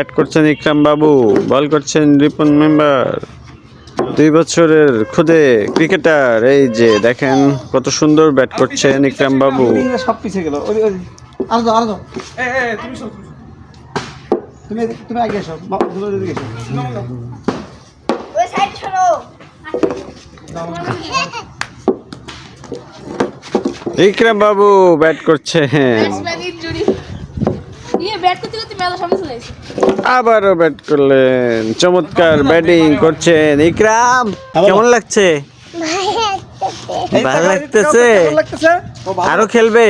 Bat করছেন ইকরাম বাবু, বল করছেন Ripon member. দুই বছরের খুদে ক্রিকেটার, এই যে দেখেন কত সুন্দর ব্যাট করছেন ইকরাম বাবু। সব পিছিয়ে গেল ইকরাম বাবু ব্যাট করছেন। আবারও ব্যাট করলেন। চমৎকার ব্যাটিং করছেন ইকরাম। কেমন লাগছে? ভালো লাগতেছে। আরও খেলবে?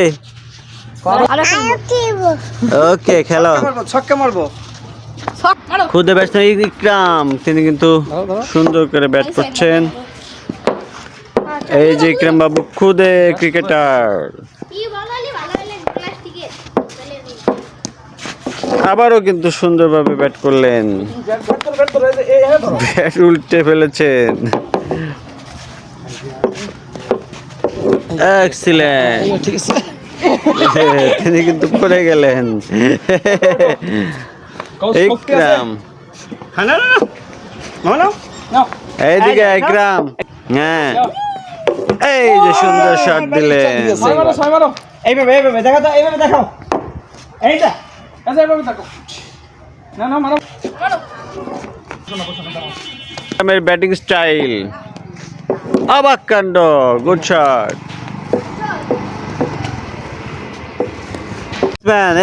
ওকে খেলো। মারবো ছক্কা মারবো। খুদে ব্যাটসম্যান ইকরাম। তিনি কিন্তু। সুন্দর করে ব্যাট করছেন। এই যে ইকরাম বাবু খুদে ক্রিকেটার। আবারও কিন্তু সুন্দরভাবে ব্যাট করলেন। ব্যাট করো করো হ্যাঁ উল্টে ফেলেছেন। এক্সিলেন্ট ঠিক তিনি কিন্তু পড়ে গেলেন। হ্যাঁ নাও এইদিকে ইকরাম হ্যাঁ। এই যে সুন্দর শট দিলেন। এইভাবে এইভাবে দেখা এইভাবে দেখাও। এইটা আচ্ছা ব্যাটিং স্টাইল। অবাক কাণ্ড গুড শট।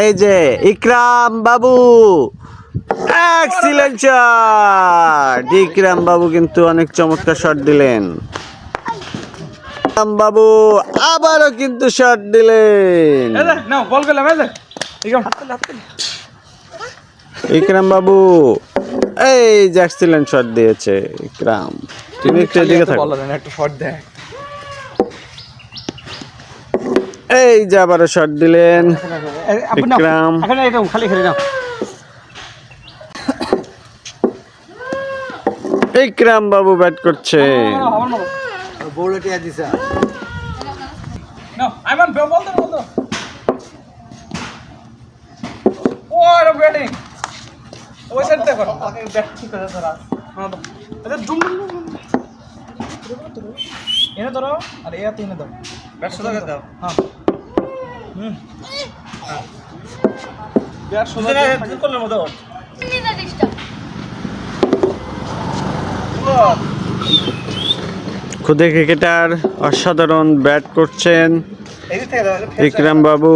এই যে ইকরাম বাবু। এক্সিলেন্ট শট ইকরাম বাবু কিন্তু অনেক চমৎকার শট দিলেন। ইকরাম বাবু আবারও কিন্তু শট দিলেন। নাও বল যে। ইকরাম বাবু এই যে এক্সিলেন্ট শট দিয়েছে ইকরাম। তুমি একটু এদিকে থাকো। একটা শট দেয় এই যে আবারও শট দিলেন এটা খালি খেলে নাও। ইকরাম বাবু ব্যাট করছে টিয়া দিছে। নাও আইমান বল বল দাও ও এটা ব্যাটিং ওই ব্যাট ঠিক করে ধরা হ্যাঁ আচ্ছা এনে ধরো আর এ তিনে দাও ব্যাট সোজা করে দাও হ্যাঁ। হুম। ব্যাট সোজা করলে মতো খুদে ক্রিকেটার অসাধারণ ব্যাট করছেন ইকরাম বাবু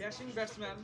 স্ম্যাশ ক্যাশিং ব্যাটসম্যান